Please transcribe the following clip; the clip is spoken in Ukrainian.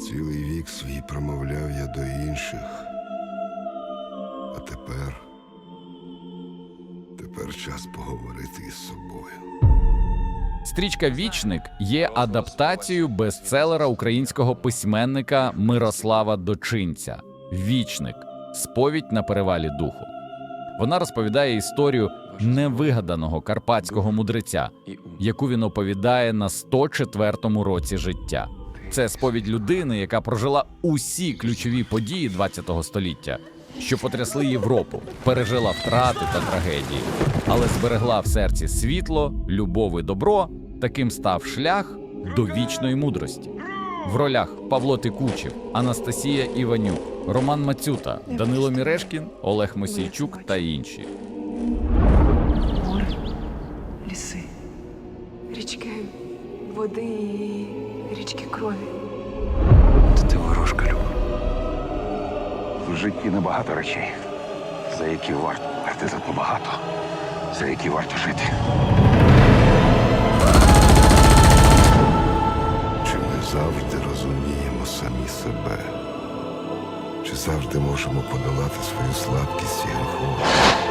Цілий вік свій промовляв я до інших. А тепер. Тепер час поговорити із собою. Стрічка Вічник є адаптацією бестселера українського письменника Мирослава Дочинця Вічник Сповідь на перевалі духу. Вона розповідає історію невигаданого карпатського мудреця, яку він оповідає на 104-му році життя. Це сповідь людини, яка прожила усі ключові події ХХ століття, що потрясли Європу, пережила втрати та трагедії, але зберегла в серці світло, любов і добро. Таким став шлях до вічної мудрості. В ролях Павло Тикучев, Анастасія Іванюк, Роман Мацюта, Данило Мірешкін, Олег Мосійчук та інші. Води і річки крові. То ти ворожка, Люба. В житті небагато речей, за які варто платити зато багато, за які варто жити. Чи ми завжди розуміємо самі себе? Чи завжди можемо подолати свою слабкість і гріхову?